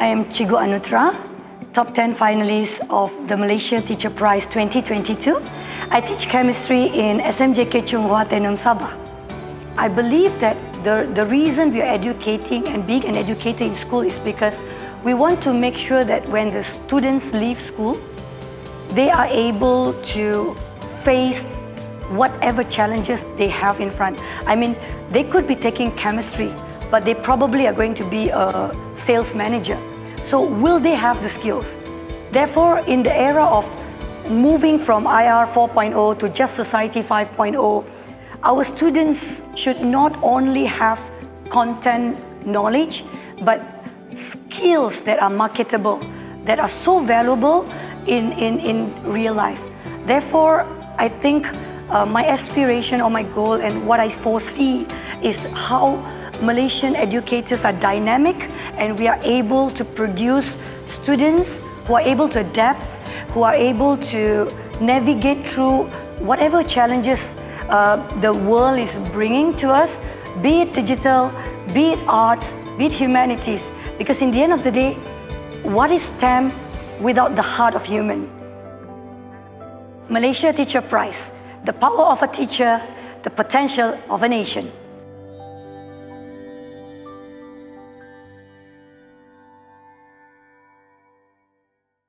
I am Chigu Anutra, top 10 finalist of the Malaysia Teacher Prize 2022. I teach chemistry in SMJK Chung Tenum Sabah. I believe that the, the reason we are educating and being an educator in school is because we want to make sure that when the students leave school, they are able to face whatever challenges they have in front. I mean, they could be taking chemistry, but they probably are going to be a sales manager. So, will they have the skills? Therefore, in the era of moving from IR 4.0 to Just Society 5.0, our students should not only have content knowledge, but skills that are marketable, that are so valuable in, in, in real life. Therefore, I think uh, my aspiration or my goal and what I foresee is how Malaysian educators are dynamic and we are able to produce students who are able to adapt, who are able to navigate through whatever challenges uh, the world is bringing to us, be it digital, be it arts, be it humanities. Because in the end of the day, what is STEM without the heart of human? Malaysia Teacher Prize, the power of a teacher, the potential of a nation.